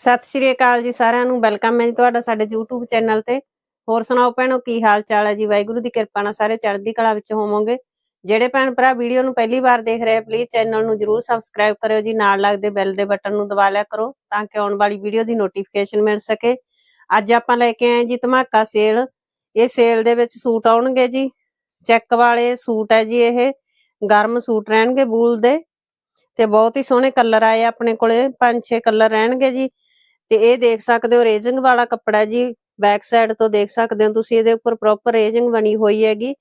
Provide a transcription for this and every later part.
ਸਤਿ ਸ਼੍ਰੀ ਅਕਾਲ ਜੀ ਸਾਰਿਆਂ ਨੂੰ, ਵੈਲਕਮ ਹੈ ਜੀ ਤੁਹਾਡਾ ਸਾਡੇ YouTube ਚੈਨਲ ਤੇ। ਹੋਰ ਸੁਣਾਓ ਭੈਣੋ, ਕੀ ਹਾਲ ਚਾਲ ਹੈ ਜੀ? ਵਾਹਿਗੁਰੂ ਦੀ ਕਿਰਪਾ ਨਾਲ ਸਾਰੇ ਚੜ੍ਹਦੀ ਕਲਾ ਵਿੱਚ ਹੋਵੋਗੇ। ਜਿਹੜੇ ਭੈਣ ਭਰਾ ਵੀਡੀਓ ਨੂੰ ਪਹਿਲੀ ਵਾਰ ਦੇਖ ਰਹੇ ਪਲੀਜ਼ ਚੈਨਲ ਨੂੰ ਜਰੂਰ ਸਬਸਕ੍ਰਾਈਬ ਕਰਿਓ ਜੀ। ਨਾਲ ਲੱਗਦੇ ਬੈਲ ਦੇ ਬਟਨ ਨੂੰ ਦਬਾ ਲਿਆ ਕਰੋ, ਤਾਂ ਕਿ ਆਉਣ ਵਾਲੀ ਵੀਡੀਓ ਦੀ ਨੋਟੀਫਿਕੇਸ਼ਨ ਮਿਲ ਸਕੇ। ਅੱਜ ਆਪਾਂ ਲੈ ਕੇ ਆਏ ਜੀ ਧਮਾਕਾ ਸੇਲ। ਇਹ ਸੇਲ ਦੇ ਵਿੱਚ ਸੂਟ ਆਉਣਗੇ ਜੀ। ਚੈੱਕ ਵਾਲੇ ਸੂਟ ਹੈ ਜੀ ਇਹ। ਗਰਮ ਸੂਟ ਰਹਿਣਗੇ ਬੂਲ ਦੇ। ਤੇ ਬਹੁਤ ਹੀ ਸੋਹਣੇ ਕਲਰ ਆਏ ਆਪਣੇ ਕੋਲੇ। ਪੰਜ ਛੇ ਕਲਰ ਰਹਿਣਗੇ ਜੀ। ਤੇ ਇਹ ਦੇਖ ਸਕਦੇ ਹੋ ਰੇਜਿੰਗ ਵਾਲਾ ਕੱਪੜਾ ਜੀ ਬੈਕ ਸਾਈਡ ਤੋਂ ਦੇਖ ਸਕਦੇ ਹੋ ਤੁਸੀਂ, ਇਹਦੇ ਉੱਪਰ ਪ੍ਰੋਪਰ ਰੇਜਿੰਗ ਬਣੀ ਹੋਈ ਹੈਗੀ।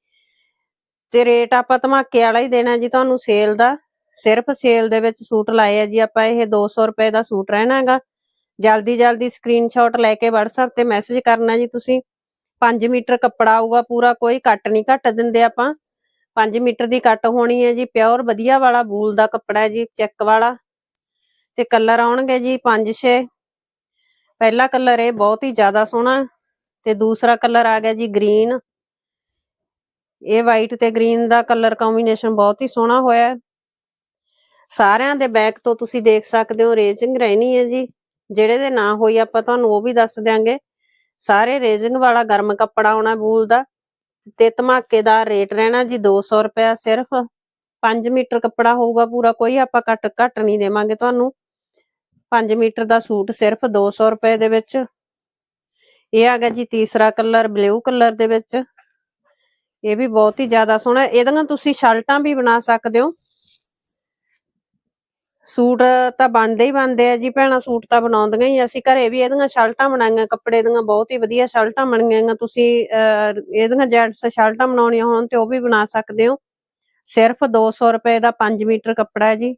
ਤੇ ਰੇਟ ਆਪਾਂ ਧਮਾਕੇ ਵਾਲਾ ਹੀ ਦੇਣਾ ਜੀ ਤੁਹਾਨੂੰ ਸੇਲ ਦਾ। ਸਿਰਫ ਸੇਲ ਦੇ ਵਿੱਚ ਸੂਟ ਲਾਏ ਆ ਜੀ ਆਪਾਂ, ਇਹ 200 ਰੁਪਏ ਦਾ ਸੂਟ ਰਹਿਣਾ ਹੈਗਾ। ਜਲਦੀ ਜਲਦੀ ਸਕਰੀਨਸ਼ਾਟ ਲੈ ਕੇ WhatsApp ਤੇ ਮੈਸੇਜ ਕਰਨਾ ਜੀ ਤੁਸੀਂ। 5 ਮੀਟਰ ਕੱਪੜਾ ਆਊਗਾ ਪੂਰਾ, ਕੋਈ ਕੱਟ ਨਹੀਂ ਘੱਟ ਦਿੰਦੇ ਆਪਾਂ। 5 ਮੀਟਰ ਦੀ ਕੱਟ ਹੋਣੀ ਹੈ ਜੀ ਪਿਓਰ ਵਧੀਆ ਵਾਲਾ, ਬੂਲ ਦਾ ਕੱਪੜਾ ਹੈ ਜੀ ਚੈੱਕ ਵਾਲਾ। ਤੇ ਕਲਰ ਆਉਣਗੇ ਜੀ 5-6 ਪਹਿਲਾ ਕਲਰ ਇਹ ਬਹੁਤ ਹੀ ਜ਼ਿਆਦਾ ਸੋਹਣਾ ਤੇ ਦੂਸਰਾ ਕਲਰ ਆ ਗਿਆ ਜੀ ਗ੍ਰੀਨ। ਇਹ ਵਾਈਟ ਤੇ ਗ੍ਰੀਨ ਦਾ ਕਲਰ ਕੰਬੀਨੇਸ਼ਨ ਬਹੁਤ ਹੀ ਸੋਹਣਾ ਹੋਇਆ ਸਾਰਿਆਂ ਦੇ ਬੈਕ ਤੋਂ ਤੁਸੀਂ ਦੇਖ ਸਕਦੇ ਹੋ ਰੇਜਿੰਗ ਰਹਿਣੀ ਹੈ ਜੀ। ਜਿਹੜੇ ਦੇ ਨਾ ਹੋਈ ਆਪਾਂ ਤੁਹਾਨੂੰ ਉਹ ਵੀ ਦੱਸ ਦਿਆਂਗੇ। ਸਾਰੇ ਰੇਜਿੰਗ ਵਾਲਾ ਗਰਮ ਕੱਪੜਾ ਆਉਣਾ ਬੂਲ ਦਾ। ਤੇ ਧਮਾਕੇਦਾਰ ਰੇਟ ਰਹਿਣਾ ਜੀ 200 ਰੁਪਏ ਸਿਰਫ। 5 ਮੀਟਰ ਕੱਪੜਾ ਹੋਊਗਾ ਪੂਰਾ, ਕੋਈ ਆਪਾਂ ਕੱਟ ਘੱਟ ਨਹੀਂ ਦੇਵਾਂਗੇ ਤੁਹਾਨੂੰ। 5 ਮੀਟਰ ਦਾ ਸੂਟ ਸਿਰਫ 200 ਰੁਪਏ ਦੇ ਵਿੱਚ। ਇਹ ਆ ਗਿਆ ਜੀ ਤੀਸਰਾ ਕਲਰ ਬਲੂ ਕਲਰ ਦੇ ਵਿੱਚ। ਇਹ ਵੀ ਬਹੁਤ ਹੀ ਜ਼ਿਆਦਾ ਸੋਹਣਾ। ਇਹਦੀਆਂ ਤੁਸੀਂ ਸ਼ਰਟਾਂ ਵੀ ਬਣਾ ਸਕਦੇ ਹੋ। ਸੂਟ ਤਾਂ ਬਣਦੇ ਹੀ ਬਣਦੇ ਆ ਜੀ ਭੈਣਾ ਸੂਟ ਤਾਂ ਬਣਾਉਂਦੀਆਂ ਹੀ ਅਸੀਂ ਘਰੇ ਵੀ ਇਹਦੀਆਂ ਸ਼ਰਟਾਂ ਬਣਾਈਆਂ ਕੱਪੜੇ ਦੀਆਂ ਬਹੁਤ ਹੀ ਵਧੀਆ ਸ਼ਰਟਾਂ ਬਣੀਆਂ ਤੁਸੀਂ ਅਹ, ਇਹਦੀਆਂ ਜੈਂਟਸ ਸ਼ਰਟਾਂ ਬਣਾਉਣੀਆਂ ਹੋਣ ਤੇ ਉਹ ਵੀ ਬਣਾ ਸਕਦੇ ਹੋ। ਸਿਰਫ 200 ਰੁਪਏ ਦਾ 5 ਮੀਟਰ ਕੱਪੜਾ ਹੈ ਜੀ।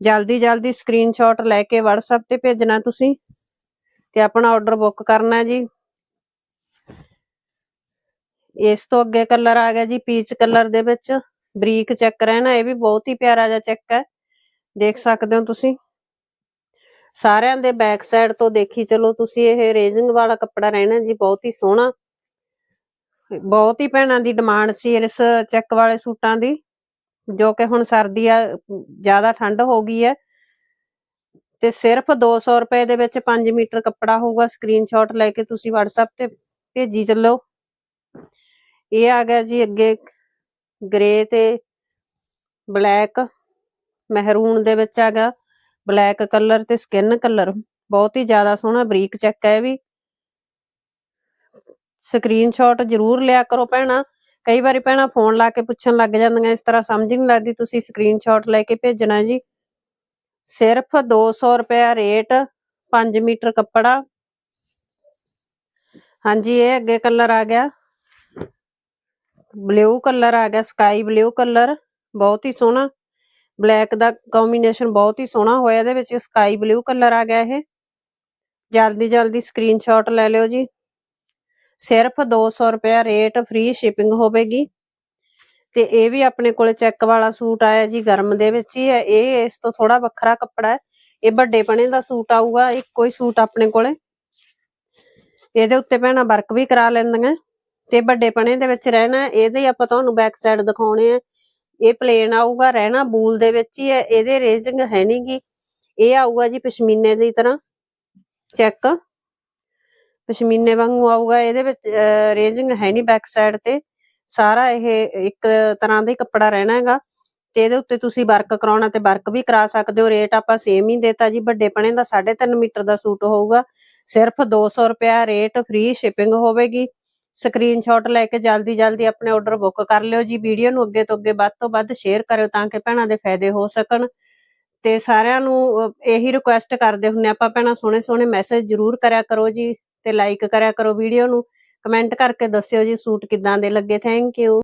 ਜਲਦੀ ਜਲਦੀ ਸਕਰੀਨਸ਼ਾਟ ਲੈ ਕੇ WhatsApp ਤੇ ਭੇਜਣਾ ਤੁਸੀਂ ਤੇ ਆਪਣਾ ਆਰਡਰ ਬੁੱਕ ਕਰਨਾ ਜੀ। ਇਸ ਤੋਂ ਅੱਗੇ ਕਲਰ ਆ ਗਿਆ ਜੀ ਪੀਚ ਕਲਰ ਦੇ ਵਿੱਚ। ਬਰੀਕ ਚੈੱਕ ਰਹਿਣਾ, ਇਹ ਵੀ ਬਹੁਤ ਹੀ ਪਿਆਰਾ ਜਿਹਾ ਚੈੱਕ ਹੈ। ਦੇਖ ਸਕਦੇ ਹੋ ਤੁਸੀਂ। ਸਾਰਿਆਂ ਦੇ ਬੈਕ ਸਾਈਡ ਤੋਂ ਦੇਖੀ ਚਲੋ ਤੁਸੀਂ, ਇਹ ਰੇਜ਼ਿੰਗ ਵਾਲਾ ਕੱਪੜਾ ਰਹਿਣਾ ਜੀ, ਬਹੁਤ ਹੀ ਸੋਹਣਾ। ਬਹੁਤ ਹੀ ਭੈਣਾਂ ਦੀ ਡਿਮਾਂਡ ਸੀ ਇਸ ਚੈੱਕ ਵਾਲੇ ਸੂਟਾਂ ਦੀ। ਜੋ ਕਿ ਹੁਣ ਸਰਦੀ ਆ, ਜ਼ਿਆਦਾ ਠੰਡ ਹੋ ਗਈ ਹੈ। ਤੇ ਸਿਰਫ 200 ਰੁਪਏ ਦੇ ਵਿੱਚ 5 ਮੀਟਰ ਕੱਪੜਾ ਹੋਊਗਾ ਸਕਰੀਨਸ਼ਾਟ ਲੈ ਕੇ ਤੁਸੀਂ WhatsApp ਤੇ ਭੇਜੀ ਚੱਲੋ। ਇਹ ਆ ਗਿਆ ਜੀ ਅੱਗੇ ਗ੍ਰੇ ਤੇ ਬਲੈਕ ਮਹਿਰੂਨ ਦੇ ਵਿੱਚ ਆ ਗਿਆ। ਬਲੈਕ ਕਲਰ ਤੇ ਸਕਿਨ ਕਲਰ ਬਹੁਤ ਹੀ ਜ਼ਿਆਦਾ ਸੋਹਣਾ ਬਰੀਕ ਚੈੱਕ ਹੈ ਇਹ ਵੀ। ਸਕਰੀਨਸ਼ਾਟ ਜ਼ਰੂਰ ਲਿਆ ਕਰੋ ਭੈਣਾ। ਕਈ ਵਾਰੀ ਭੈਣਾ ਫੋਨ ਲਾ ਕੇ ਪੁੱਛਣ ਲੱਗ ਜਾਂਦੀਆਂ, ਇਸ ਤਰ੍ਹਾਂ ਸਮਝ ਨਹੀਂ ਲੱਗਦੀ, ਤੁਸੀਂ ਸਕਰੀਨਸ਼ਾਟ ਲੈ ਕੇ ਭੇਜਣਾ ਜੀ। ਸਿਰਫ 200 ਰੁਪਏ ਰੇਟ 5 ਮੀਟਰ ਕੱਪੜਾ। ਹਾਂਜੀ, ਇਹ ਅੱਗੇ ਕਲਰ ਆ ਗਿਆ। ਬਲੂ ਕਲਰ ਆ ਗਿਆ ਸਕਾਈ ਬਲੂ ਕਲਰ, ਬਹੁਤ ਹੀ ਸੋਹਣਾ। ਬਲੈਕ ਦਾ ਕੰਬੀਨੇਸ਼ਨ ਬਹੁਤ ਹੀ ਸੋਹਣਾ ਹੋਇਆ, ਇਹਦੇ ਵਿੱਚ ਸਕਾਈ ਬਲੂ ਕਲਰ ਆ ਗਿਆ ਇਹ। ਜਲਦੀ ਜਲਦੀ ਸਕਰੀਨਸ਼ਾਟ ਲੈ ਲਿਓ ਜੀ। ਸਿਰਫ 200 ਰੁਪਏ ਰੇਟ ਫ੍ਰੀ ਸ਼ਿਪਿੰਗ ਹੋਵੇਗੀ। ਤੇ ਇਹ ਵੀ ਆਪਣੇ ਕੋਲੇ ਚੈੱਕ ਵਾਲਾ ਸੂਟ ਆਇਆ ਜੀ, ਗਰਮ ਦੇ ਵਿੱਚ ਹੀ ਹੈ। ਇਹ ਇਸ ਤੋਂ ਥੋੜਾ ਵੱਖਰਾ ਕੱਪੜਾ ਹੈ। ਇਹ ਵੱਡੇ ਪਣੇ ਦਾ ਸੂਟ ਆਊਗਾ, ਇੱਕੋ ਹੀ ਸੂਟ ਆਪਣੇ ਕੋਲੇ। ਇਹਦੇ ਉੱਤੇ ਭੈਣਾਂ ਵਰਕ ਵੀ ਕਰਾ ਲੈਂਦੀਆਂ। ਤੇ ਵੱਡੇ ਪਣੇ ਦੇ ਵਿੱਚ ਰਹਿਣਾ, ਇਹਦੇ ਆਪਾਂ ਤੁਹਾਨੂੰ ਬੈਕ ਸਾਈਡ ਦਿਖਾਉਣੇ ਆ। ਇਹ ਪਲੇਨ ਆਊਗਾ, ਰਹਿਣਾ ਬੂਲ ਦੇ ਵਿੱਚ ਹੀ ਹੈ। ਇਹਦੇ ਰੇਜਿੰਗ ਹੈ ਨਹੀਂਗੀ ਇਹ ਆਊਗਾ ਜੀ ਪਸ਼ਮੀਨੇ ਦੀ ਤਰ੍ਹਾਂ। ਚੈੱਕ ਪਸ਼ਮੀਨੇ ਵਾਂਗੂ ਆਊਗਾ, ਇਹਦੇ ਵਿੱਚ ਰੇਜਿੰਗ ਹੈ ਨਹੀਂ ਬੈਕ ਸਾਈਡ ਤੇ। ਸਾਰਾ ਇਹ ਇੱਕ ਤਰ੍ਹਾਂ ਦਾ ਹੀ ਕੱਪੜਾ ਰਹਿਣਾ ਹੈਗਾ। ਤੇ ਇਹਦੇ ਉੱਤੇ ਤੁਸੀਂ ਵਰਕ ਕਰਾਉਣਾ ਤੇ ਵਰਕ ਵੀ ਕਰਾ ਸਕਦੇ ਹੋ। ਰੇਟ ਆਪਾਂ ਸੇਮ ਹੀ ਦੇਤਾ ਜੀ। ਵੱਡੇ ਪਣੇ ਦਾ 3.5 ਮੀਟਰ ਦਾ ਸੂਟ ਹੋਊਗਾ। ਸਿਰਫ 200 ਰੁਪਿਆ ਰੇਟ ਫ੍ਰੀ ਸ਼ਿਪਿੰਗ ਹੋਵੇਗੀ। ਸਕਰੀਨਸ਼ਾਟ ਲੈ ਕੇ ਜਲਦੀ ਜਲਦੀ ਆਪਣੇ ਆਰਡਰ ਬੁੱਕ ਕਰ ਲਿਓ ਜੀ। ਵੀਡੀਓ ਨੂੰ ਅੱਗੇ ਤੋਂ ਅੱਗੇ ਵੱਧ ਤੋਂ ਵੱਧ ਸ਼ੇਅਰ ਕਰਿਓ ਤਾਂ ਕਿ ਭੈਣਾਂ ਦੇ ਫਾਇਦੇ ਹੋ ਸਕਣ। ਤੇ ਸਾਰਿਆਂ ਨੂੰ ਇਹੀ ਰਿਕੁਐਸਟ ਕਰਦੇ ਹੁੰਨੇ ਆਪਾਂ, ਭੈਣਾਂ ਸੋਹਣੇ ਸੋਹਣੇ ਮੈਸੇਜ ਜ਼ਰੂਰ ਕਰਿਆ ਕਰੋ ਜੀ। ਤੇ ਲਾਈਕ ਕਰਿਆ ਕਰੋ ਵੀਡੀਓ ਨੂੰ। ਕਮੈਂਟ ਕਰਕੇ ਦੱਸਿਓ ਜੀ ਸੂਟ ਕਿੱਦਾਂ ਦੇ ਲੱਗੇ। Thank you